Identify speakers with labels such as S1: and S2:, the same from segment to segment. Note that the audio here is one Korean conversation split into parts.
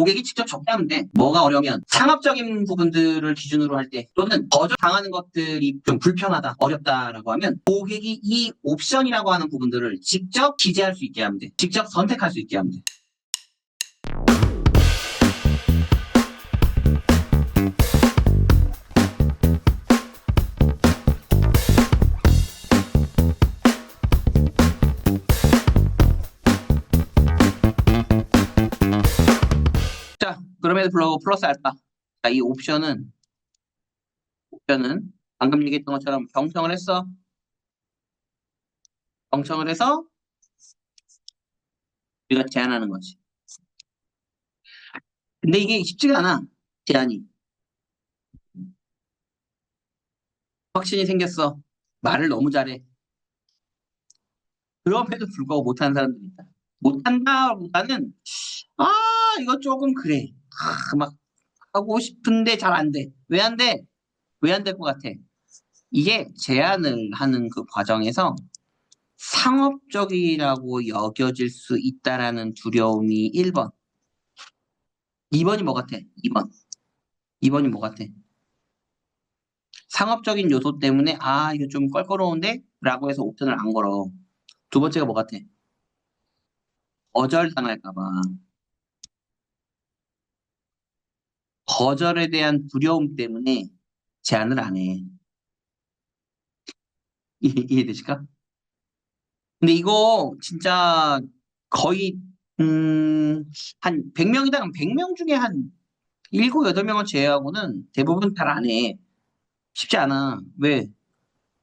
S1: 고객이 직접 돼. 뭐가 어려우면 상업적인 부분들을 기준으로 할 때 또는 거절 당하는 것들이 좀 불편하다, 어렵다라고 하면 고객이 이 옵션이라고 하는 부분들을 직접 기재할 수 있게 하면 돼. 직접 선택할 수 있게 하면 돼. 불구하고 플러스 알파. 자, 이 옵션은, 옵션은 방금 얘기했던 것처럼 경청을 했어. 경청을 해서 우리가 제안하는 거지. 근데 이게 쉽지가 않아. 제안이. 확신이 생겼어. 말을 너무 잘해. 그럼에도 불구하고 못하는 사람들이 있다. 못한다보다는 아 이거 조금 그래. 아, 막 하고 싶은데 잘 안 돼. 왜 안 돼? 왜 안 될 것 같아? 이게 제안을 하는 그 과정에서 상업적이라고 여겨질 수 있다라는 두려움이 1번. 2번이 뭐 같아? 2번. 2번이 뭐 같아? 상업적인 요소 때문에 아 이거 좀 껄끄러운데? 라고 해서 옵션을 안 걸어. 두 번째가 뭐 같아? 거절당할까봐. 거절에 대한 두려움 때문에 제안을 안 해. 이해, 이해 되실까? 근데 이거 진짜 거의 음, 한 100명이다. 100명 중에 한 7, 8명을 제외하고는 대부분 잘 안 해. 쉽지 않아. 왜?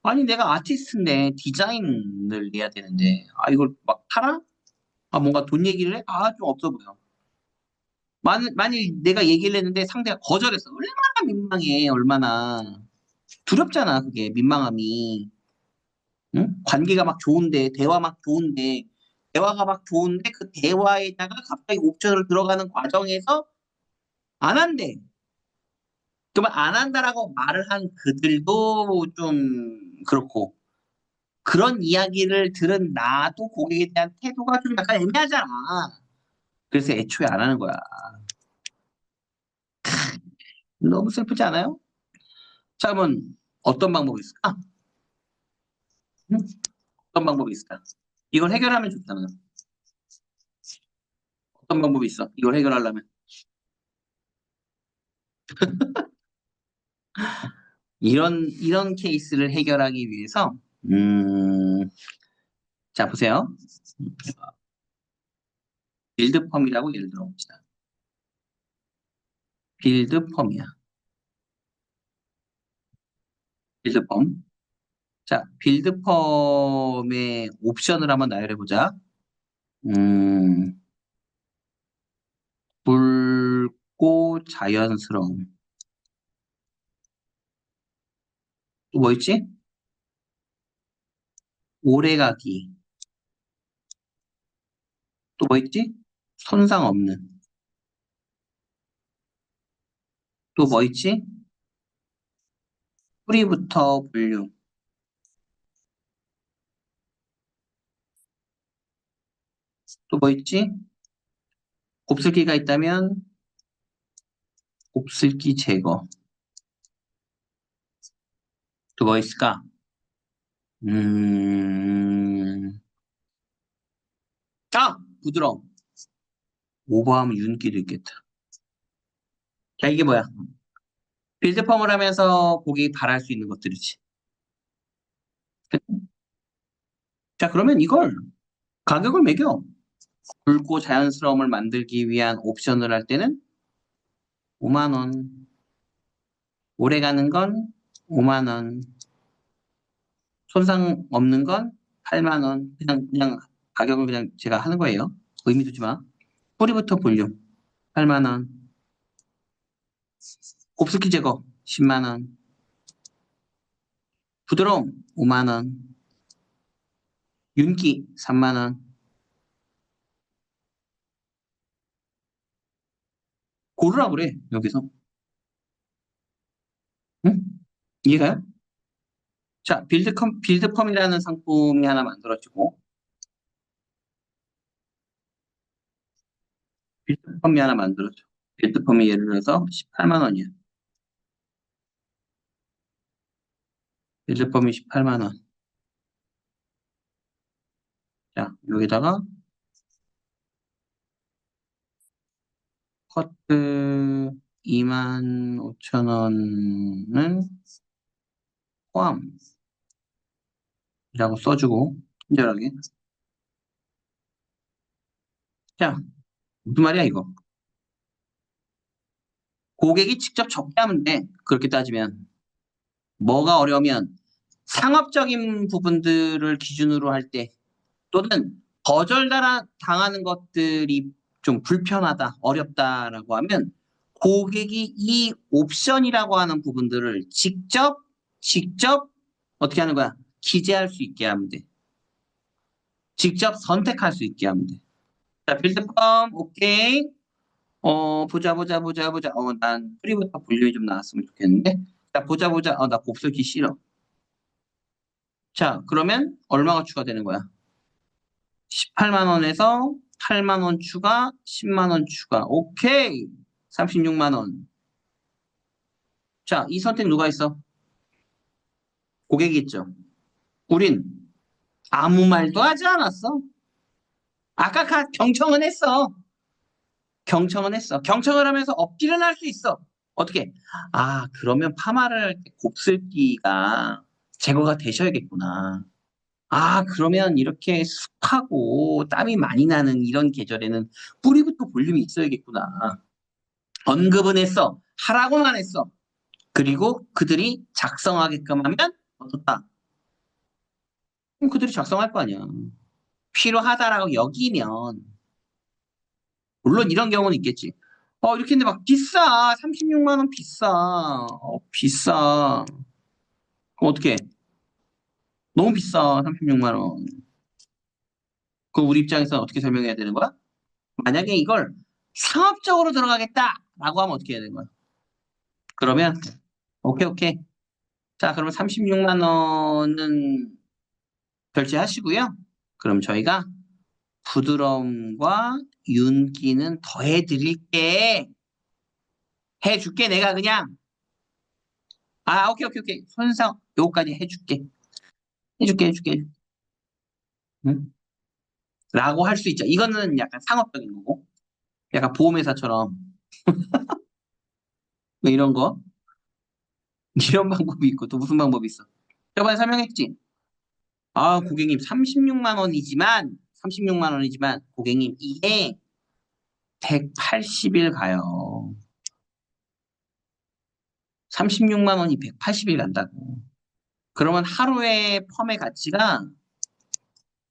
S1: 아니 내가 아티스트인데 디자인을 해야 되는데 아 이걸 막 팔아? 아 뭔가 돈 얘기를 해? 아 좀 없어 보여. 만, 만일 내가 얘기를 했는데 상대가 거절했어. 얼마나 민망해, 얼마나. 두렵잖아, 그게, 민망함이. 응? 관계가 막 좋은데, 대화 막 좋은데, 대화가 막 좋은데, 그 대화에다가 갑자기 옵션을 들어가는 과정에서 안 한대. 그러면 안 한다라고 말을 한 그들도 좀 그렇고, 그런 이야기를 들은 나도 고객에 대한 태도가 좀 약간 애매하잖아. 그래서 애초에 안 하는 거야. 너무 슬프지 않아요? 자, 그러면 어떤 방법이 있을까? 응? 어떤 방법이 있을까? 이걸 해결하면 좋잖아. 어떤 방법이 있어? 이걸 해결하려면. 이런, 이런 케이스를 해결하기 위해서, 음, 자, 보세요. 빌드 펌이라고 예를 들어 봅시다. 빌드 펌이야. 빌드 펌. 자, 빌드 펌의 옵션을 한번 나열해 보자. 음, 붉고 자연스러움. 또 뭐 있지? 오래가기. 또 뭐 있지? 손상 없는. 또 뭐 있지? 뿌리부터 볼륨. 또 뭐 있지? 곱슬기가 있다면 곱슬기 제거. 또 뭐 있을까? 음, 아! 부드러움. 오버하면 윤기도 있겠다. 자, 이게 뭐야? 빌드펌을 하면서 고객이 바랄 수 있는 것들이지. 자, 그러면 이걸 가격을 매겨. 굵고 자연스러움을 만들기 위한 옵션을 할 때는 5만 원. 오래 가는 건 5만 원. 손상 없는 건 8만 원. 그냥 그냥 가격을 그냥 제가 하는 거예요. 의미 두지 마. 뿌리부터 볼륨 8만 원. 곱슬기 제거 10만 원. 부드러움 5만 원. 윤기 3만 원. 고르라 그래 여기서. 응? 이해가요? 자, 빌드컴, 빌드펌이라는 상품이 하나 만들어지고 빌드펌이 하나 만들어줘. 빌드펌이 예를 들어서 18만 원이야. 빌드펌이 18만 원. 자, 여기다가 커트 2만 5천 원은 포함이라고 써주고 친절하게. 자, 무슨 말이야 이거? 고객이 직접 접대하면 돼. 그렇게 따지면. 뭐가 어려우면 상업적인 부분들을 기준으로 할 때 또는 거절 당하는 것들이 좀 불편하다, 어렵다라고 하면 고객이 이 옵션이라고 하는 부분들을 직접, 직접 어떻게 하는 거야? 기재할 수 있게 하면 돼. 직접 선택할 수 있게 하면 돼. 자, 빌드펌, 오케이. 어, 보자, 보자, 보자, 보자. 어, 난 프리부터 볼륨이 좀 나왔으면 좋겠는데. 자, 보자, 보자. 어, 나 곱슬기 싫어. 자, 그러면 얼마가 추가되는 거야? 18만 원에서 8만 원 추가, 10만 원 추가. 오케이. 36만 원. 자, 이 선택 누가 있어? 고객이 있죠. 우린 아무 말도 하지 않았어. 아까 가- 경청은 했어. 경청은 했어. 경청을 하면서 어필은 할수 있어. 어떻게? 아, 그러면 파마를 할 때 곱슬기가 제거가 되셔야겠구나. 아, 그러면 이렇게 습하고 땀이 많이 나는 이런 계절에는 뿌리부터 볼륨이 있어야겠구나. 언급은 했어. 하라고만 했어. 그리고 그들이 작성하게끔 하면 어떻다? 그럼 그들이 작성할 거 아니야. 필요하다라고 여기면 물론 이런 경우는 있겠지. 어, 이렇게 했는데 막 비싸. 36만 원 비싸. 어, 비싸. 그럼 어떻게? 너무 비싸. 36만 원. 그럼 우리 입장에서 어떻게 설명해야 되는 거야? 만약에 이걸 상업적으로 들어가겠다라고 하면 어떻게 해야 되는 거야? 그러면 오케이 오케이. 자, 그러면 36만 원은 결제하시고요. 그럼 저희가 부드러움과 윤기는 더해 드릴게. 해 줄게, 내가 그냥. 아, 오케이, 오케이, 오케이. 손상, 요거까지 해 줄게. 해 줄게, 해 줄게. 응? 라고 할 수 있죠. 이거는 약간 상업적인 거고. 약간 보험회사처럼. 뭐 이런 거. 이런 방법이 있고, 또 무슨 방법이 있어? 저번에 설명했지? 아, 고객님, 36만 원이지만, 36만 원이지만, 고객님, 이게 180일 가요. 36만 원이 180일 간다고. 그러면 하루의 펌의 가치가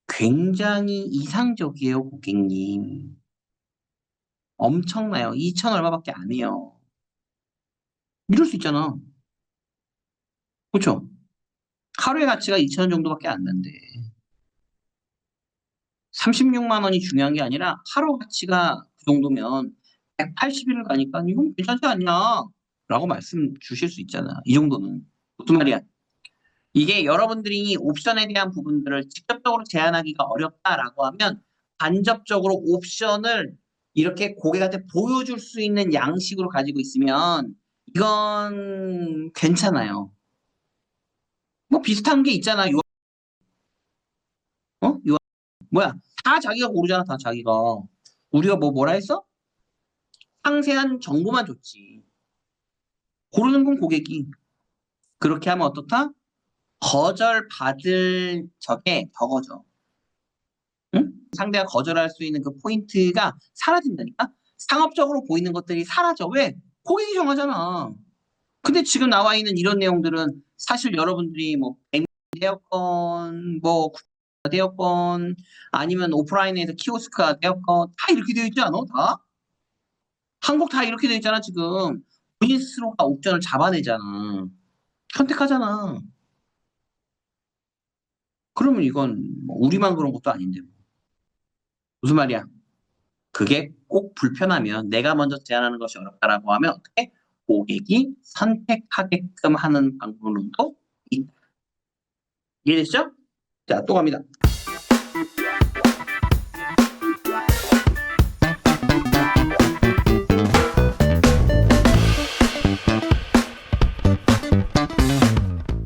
S1: 굉장히 이상적이에요, 고객님. 엄청나요. 2천 얼마밖에 안 해요. 이럴 수 있잖아. 그렇죠? 하루의 가치가 2천 원 정도밖에 안 난대. 36만 원이 중요한 게 아니라 하루 가치가 그 정도면 180일을 가니까 이건 괜찮지 않냐? 라고 말씀 주실 수 있잖아. 이 정도는. 무슨 말이야? 이게 여러분들이 옵션에 대한 부분들을 직접적으로 제한하기가 어렵다라고 하면 간접적으로 옵션을 이렇게 고객한테 보여줄 수 있는 양식으로 가지고 있으면 이건 괜찮아요. 뭐 비슷한 게 있잖아. 요, 어? 요, 뭐야? 다 자기가 고르잖아. 다 자기가. 우리가 뭐 뭐라 했어? 상세한 정보만 줬지. 고르는 건 고객이. 그렇게 하면 어떻다? 거절 받을 적에 적어져. 응? 상대가 거절할 수 있는 그 포인트가 사라진다니까? 상업적으로 보이는 것들이 사라져. 왜? 고객이 정하잖아. 근데 지금 나와 있는 이런 내용들은 사실 여러분들이 뭐 되었건 뭐 되었건 아니면 오프라인에서 키오스크가 되었건 다 이렇게 되어 있지 않아? 다? 한국 다 이렇게 되어 있잖아 지금. 본인 스스로가 옵션을 잡아내잖아. 선택하잖아. 그러면 이건 뭐 우리만 그런 것도 아닌데 무슨 말이야? 그게 꼭 불편하면 내가 먼저 제안하는 것이 어렵다라고 하면 어떻게 고객이 선택하게끔 하는 방법론도 있다. 이해됐죠? 자, 또 갑니다.